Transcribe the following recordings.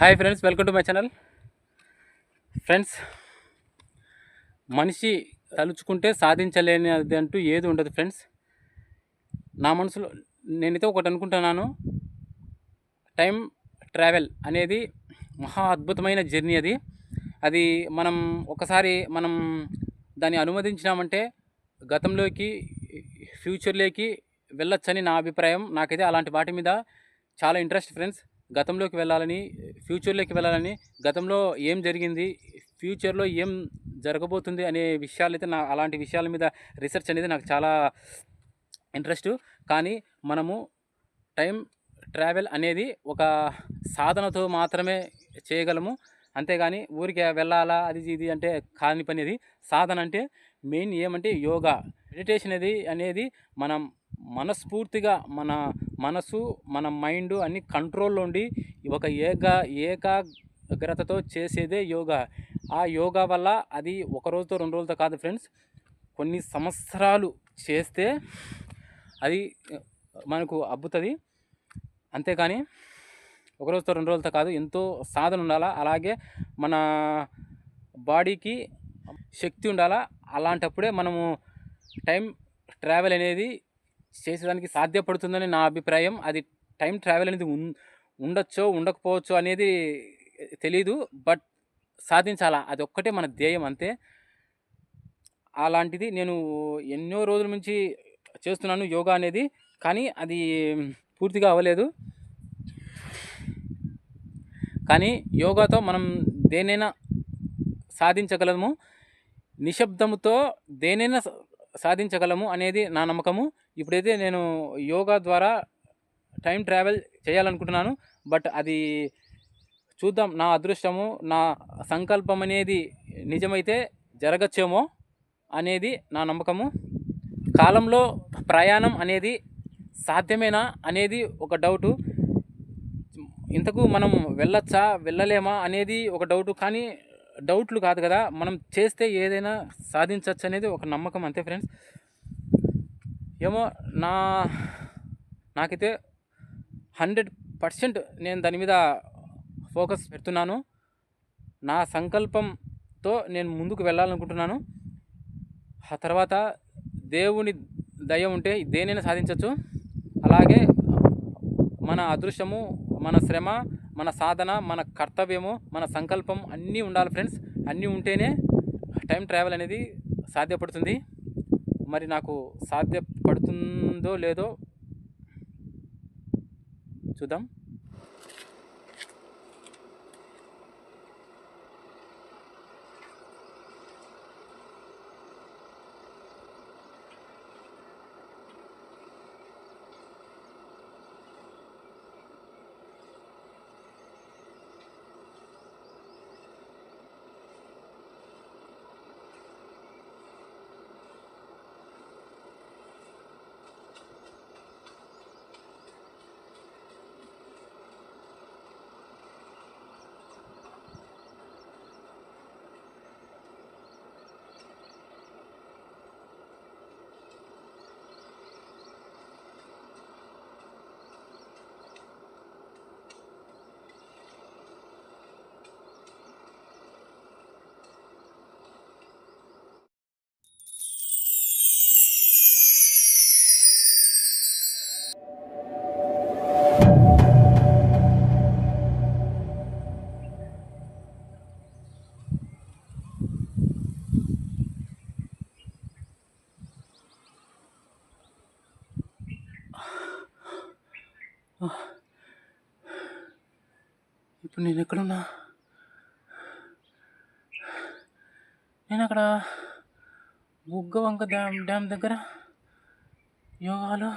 Hi friends welcome to my channel. Friends మనిషి తలుచుకుంటే సాధించలేనిది అంటూ ఏది ఉండదు ఫ్రెండ్స్. నా మనసులో నేనైతే ఒకటి అనుకుంటున్నాను. టైం ట్రావెల్ అనేది మహా అద్భుతమైన జర్నీ అది. అది మనం ఒకసారి మనం దాన్ని అనుమతించినామంటే గతంలోకి ఫ్యూచర్లోకి వెళ్ళొచ్చని నా అభిప్రాయం. నాకైతే అలాంటి వాటి మీద చాలా ఇంట్రెస్ట్ ఫ్రెండ్స్. గతంలోకి వెళ్ళాలని ఫ్యూచర్లోకి వెళ్ళాలని గతంలో ఏం జరిగింది ఫ్యూచర్లో ఏం జరగబోతుంది అనే విషయాలు అయితే నా అలాంటి విషయాల మీద రీసెర్చ్ అనేది నాకు చాలా ఇంట్రెస్ట్. కానీ మనము టైం ట్రావెల్ అనేది ఒక సాధనతో మాత్రమే చేయగలము. అంతేగాని ఊరికే వెళ్ళాలా అది ఇది అంటే కాని పని అది. సాధన అంటే మెయిన్ ఏమంటే యోగా. మెడిటేషన్ అనేది అనేది మనం మనస్ఫూర్తిగా మన మనసు మన మైండ్ అన్ని కంట్రోల్లో ఉండి ఒక ఏక ఏకాగ్రతతో చేసేదే యోగా. ఆ యోగా వల్ల అది ఒక రోజుతో రెండు రోజులతో కాదు ఫ్రెండ్స్ కొన్ని సంవత్సరాలు చేస్తే అది మనకు అబ్బుతుంది. అంతేకాని ఒక రోజుతో రెండు రోజులతో కాదు ఎంతో సాధన ఉండాలా? అలాగే మన బాడీకి శక్తి ఉండాలా? అలాంటప్పుడే మనము టైం ట్రావెల్ అనేది చేసేదానికి సాధ్యపడుతుందని నా అభిప్రాయం. అది టైం ట్రావెల్ అనేది ఉన్ ఉండొచ్చో ఉండకపోవచ్చో అనేది తెలీదు. బట్ సాధించాలా? అది ఒక్కటే మన ధ్యేయం అంతే. అలాంటిది నేను ఎన్నో రోజుల నుంచి చేస్తున్నాను యోగా అనేది. కానీ అది పూర్తిగా అవ్వలేదు. కానీ యోగాతో మనం దేనైనా సాధించగలము. నిశ్శబ్దముతో దేనైనా సాధించగలము అనేది నా నమ్మకము. ఇప్పుడైతే నేను యోగా ద్వారా టైం ట్రావెల్ చేయాలనుకుంటున్నాను బట్ అది చూద్దాం నా అదృష్టము నా సంకల్పం అనేది నిజమైతే జరగచ్చేమో అనేది నా నమ్మకము. కాలంలో ప్రయాణం అనేది సాధ్యమేనా అనేది ఒక డౌటు. ఇంతకు మనం వెళ్ళొచ్చా వెళ్ళలేమా అనేది ఒక డౌట్ కానీ డౌట్లు కాదు కదా మనం చేస్తే ఏదైనా సాధించవచ్చు అనేది ఒక నమ్మకం అంతే ఫ్రెండ్స్. ఏమో నా నాకైతే హండ్రెడ్ పర్సెంట్ నేను దాని మీద ఫోకస్ పెడుతున్నాను. నా సంకల్పంతో నేను ముందుకు వెళ్ళాలనుకుంటున్నాను. ఆ తర్వాత దేవుని దయ ఉంటే దేనైనా సాధించవచ్చు అలాగే మన అదృష్టము మన శ్రమ మన సాధన మన కర్తవ్యము మన సంకల్పం అన్నీ ఉండాలి ఫ్రెండ్స్. అన్నీ ఉంటేనే టైం ట్రావెల్ అనేది సాధ్యపడుతుంది. మరి నాకు సాధ్య పడుతుందో లేదో చూద్దాం. ఇప్పుడు నేను ఎక్కడున్నా నేను అక్కడ బుగ్గవంక డ్యామ్ డ్యామ్ దగ్గర యోగాలో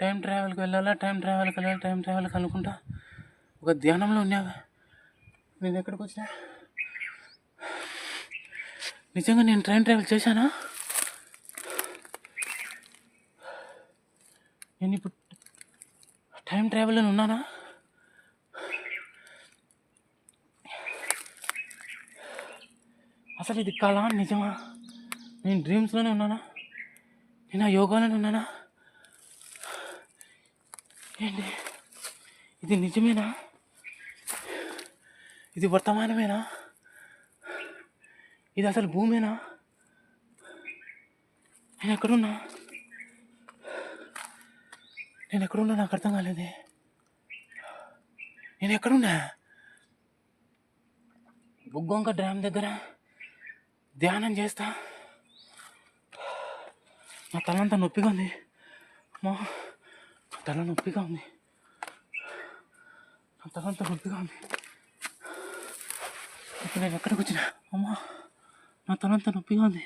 టైం ట్రావెల్కి వెళ్ళాలా టైం ట్రావెల్కి వెళ్ళాలి టైం ట్రావెల్కి అనుకుంటా ఒక ధ్యానంలో ఉన్నావా. నేను ఎక్కడికి వచ్చినా నిజంగా నేను ట్రైన్ ట్రావెల్ చేశానా? నేను ఇప్పుడు టైం ట్రావెల్లో ఉన్నానా? అసలు ఇది కళ నిజమా? నేను డ్రీమ్స్లోనే ఉన్నానా? నేను ఆ యోగాలోనే ఉన్నానా? ఏంటి? ఇది నిజమేనా? ఇది వర్తమానమేనా? ఇది అసలు భూమేనా? నేను ఎక్కడున్నా? నేను ఎక్కడున్నా నాకు అర్థం కాలేదే. నేను ఎక్కడున్నా? బుగ్గొంక డ్యామ్ దగ్గర ధ్యానం చేస్తా. నా తలంతా నొప్పిగా ఉంది. మా నా తల నొప్పిగా ఉంది. నా తలంతా నొప్పిగా ఉంది. ఇప్పుడు నేను ఎక్కడికి వచ్చినా? అమ్మా నా తలంతా నొప్పిగా ఉంది.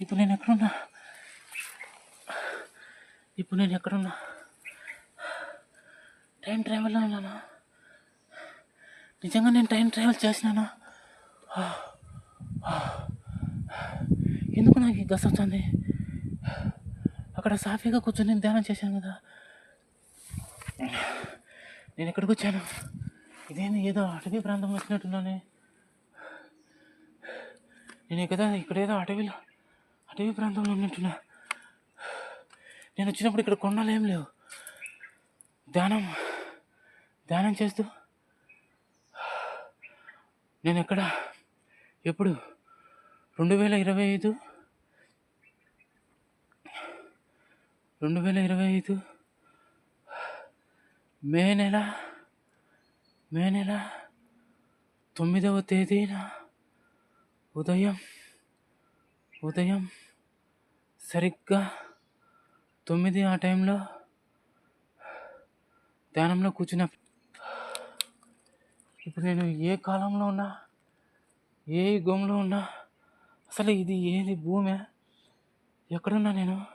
ఇప్పుడు నేను ఎక్కడున్నా? ఇప్పుడు నేను ఎక్కడున్నా? టైం ట్రావెల్లో ఉన్నానా నిజంగా నేను టైం ట్రావెల్ చేసినానా ఎందుకు నాకు ఈ గస వచ్చింది? అక్కడ సాఫీగా కూర్చొని నేను ధ్యానం చేశాను కదా. నేను ఎక్కడికి వచ్చాను? ఇదేంది? ఏదో అటవీ ప్రాంతం వచ్చినట్టున్నానే. నేను కదా ఇక్కడ ఏదో అటవీలో అటవీ ప్రాంతంలో ఉన్నట్టున్నా. నేను వచ్చినప్పుడు ఇక్కడ కొండలు ఏం లేవు. ధ్యానం ధ్యానం చేస్తూ. నేను ఎక్కడ ఎప్పుడు? రెండు వేల ఇరవై ఐదు? రెండు వేల ఇరవై ఐదు? మే నెల? మే నెల? తొమ్మిదవ తేదీన? ఉదయం? ఉదయం? సరిగ్గా? తొమ్మిది ఆ టైంలో? ధ్యానంలో కూర్చున్న ఇప్పుడు నేను ఏ కాలంలో ఉన్నా ఏ యుగంలో ఉన్నా అసలు ఇది ఏది భూమి? ఎక్కడున్నా నేను?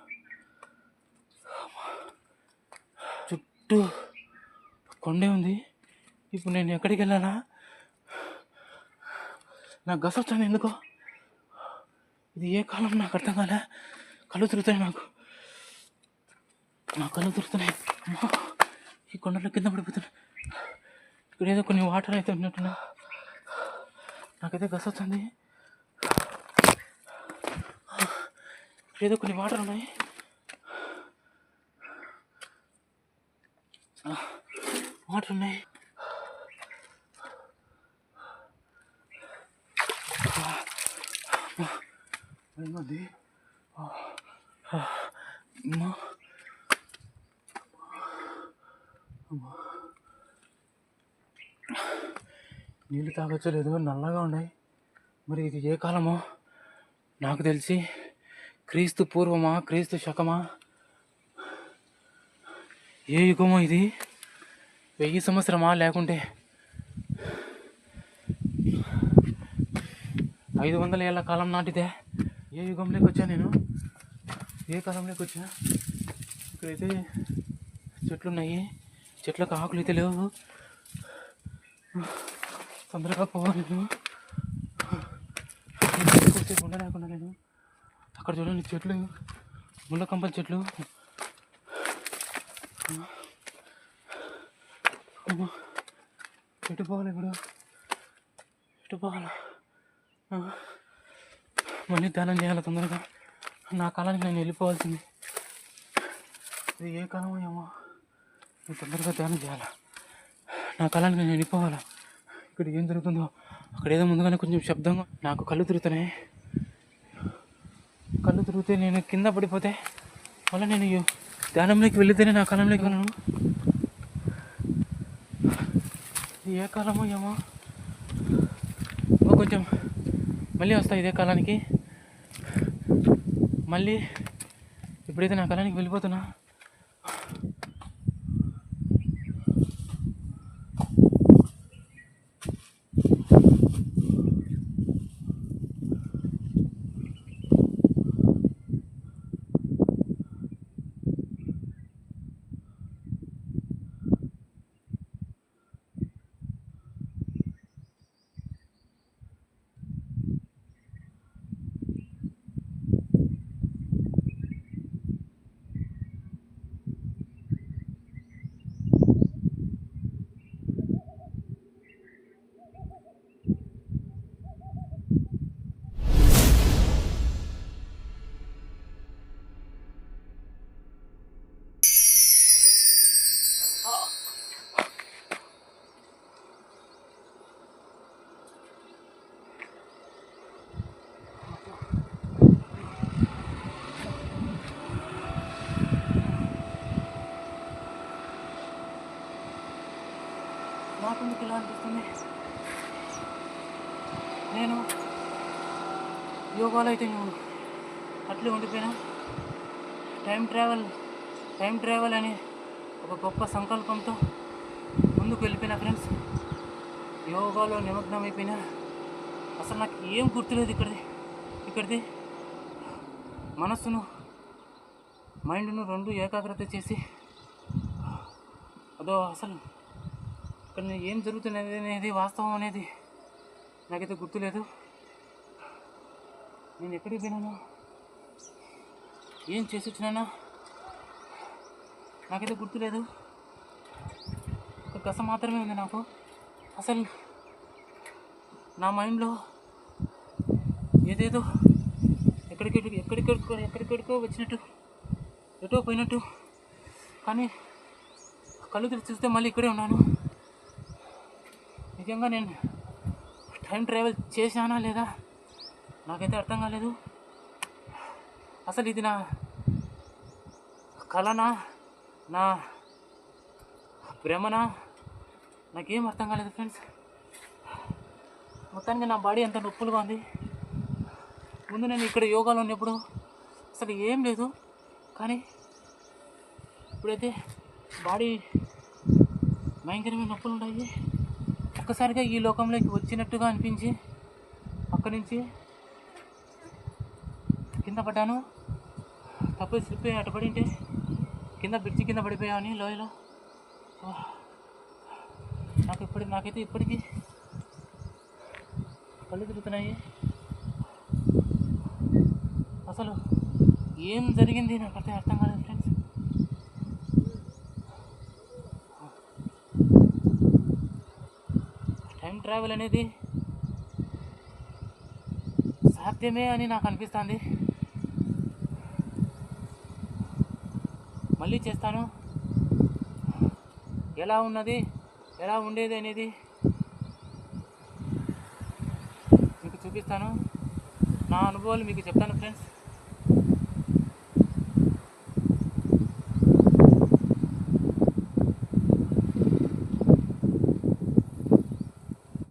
చుట్టూ కొండే ఉంది. ఇప్పుడు నేను ఎక్కడికి వెళ్ళాలా? నాకు గస వచ్చాను ఎందుకో? ఇది ఏ కాలం? నాకు అర్థం కాలే. కళ్ళు తిరుగుతాయి నాకు. నా కళ్ళు తిరుగుతున్నాయి. ఈ కొండలో కింద పడిపోతున్నాయి ఇక్కడ ఏదో కొన్ని వాటర్ అయితే ఉన్నట్టున్నా. నాకైతే గస వచ్చింది ఏదో కొన్ని వాటర్ ఉన్నాయి. వాటర్ ఉన్నాయి. ఏమది? అమ్మా. నీళ్ళు తాగొచ్చో లేదో నల్లగా ఉన్నాయి. మరి ఇది ఏ కాలమో నాకు తెలిసి క్రీస్తు పూర్వమా క్రీస్తు శకమా? ఏ యుగమో ఇది? వెయ్యి సంవత్సరమా లేకుంటే? ఐదు వందల ఏళ్ళ కాలం నాటిదే. ఏ యుగంలోకి వచ్చా నేను? ఏ కాలంలోకి వచ్చా? ఇక్కడైతే చెట్లు ఉన్నాయి చెట్లకు ఆకులు అయితే లేవు. తొందరగా పోవాలి నేను ఉండలేకుండా నేను. అక్కడ చూడండి చెట్లు ముళ్ళకంపల చెట్లు. ఎటు పోవాలి ఇప్పుడు? ఎటు పోవాలి? మళ్ళీ ధ్యానం చేయాలి తొందరగా? నా కాలానికి నేను వెళ్ళిపోవాల్సింది. ఇది ఏ కాలమో ఏమో. నేను తొందరగా ధ్యానం చేయాలా? నా కాలానికి నేను వెళ్ళిపోవాలా? ఇక్కడ ఏం జరుగుతుందో? అక్కడ ఏదో ముందుగానే కొంచెం శబ్దంగా నాకు కళ్ళు తిరుగుతున్నాయి. కళ్ళు తిరిగితే నేను కింద పడిపోతే మళ్ళీ నేను ధ్యానంలోకి వెళితేనే నా కాలంలోకి వెళ్ళను. ఇది ఏ కాలమో ఏమో? కొంచెం మళ్ళీ వస్తాయి ఇదే కాలానికి. మళ్ళీ ఇప్పుడైతే నా కాలానికి వెళ్ళిపోతున్నా యోగాలో అయితే నేను అట్లే ఉండిపోయినా. టైం ట్రావెల్ టైం ట్రావెల్ అని ఒక గొప్ప సంకల్పంతో ముందుకు వెళ్ళిపోయినా ఫ్రెండ్స్. యోగాలో నిమగ్నం అయిపోయినా అసలు నాకు ఏం గుర్తులేదు ఇక్కడిది ఇక్కడిది. మనస్సును మైండ్ను రెండు ఏకాగ్రత చేసి అదో అసలు ఇక్కడ నేను ఏం జరుగుతున్నది అనేది వాస్తవం అనేది నాకైతే గుర్తులేదు. నేను ఎక్కడికి పోయినాను? ఏం చేసి వచ్చినానా? నాకైతే గుర్తులేదు. ఒక గస మాత్రమే ఉంది నాకు. అసలు నా మైండ్లో ఏదేదో ఎక్కడికెక్కడికి ఎక్కడికెక్కడికో ఎక్కడికెక్కడికో వచ్చినట్టు ఎటో పోయినట్టు. కానీ కళ్ళు తెరిచి చూస్తే మళ్ళీ ఇక్కడే ఉన్నాను. నిజంగా నేను టైం ట్రావెల్ చేశానా లేదా? నాకైతే అర్థం కాలేదు. అసలు ఇది నా కళనా నా భ్రమనా నాకేం అర్థం కాలేదు ఫ్రెండ్స్. మొత్తానికి నా బాడీ అంత నొప్పులుగా ఉంది. ముందు నేను ఇక్కడ యోగాలో ఉన్నప్పుడు అసలు ఏం లేదు. కానీ ఇప్పుడైతే బాడీ భయంకరమైన నొప్పులు ఉన్నాయి ఒక్కసారిగా ఈ లోకంలోకి వచ్చినట్టుగా అనిపించి అక్కడి నుంచి కింద పడ్డాను. తప్పు స్లిప్ అయి అటు పడి ఉంటే కింద బ్రిడ్జ్ కింద పడిపోయావని లోయలో. నాకు ఇప్పుడు నాకైతే ఇప్పటికీ కళ్ళు తిరుగుతున్నాయి. అసలు ఏం జరిగింది నాకైతే అర్థం కాలేదు ఫ్రెండ్స్. టైం ట్రావెల్ అనేది సాధ్యమే అని నాకు అనిపిస్తుంది. మళ్ళీ చేస్తాను. ఎలా ఉన్నది? ఎలా ఉండేది అనేది మీకు చూపిస్తాను. నా అనుభవాలు మీకు చెప్తాను ఫ్రెండ్స్.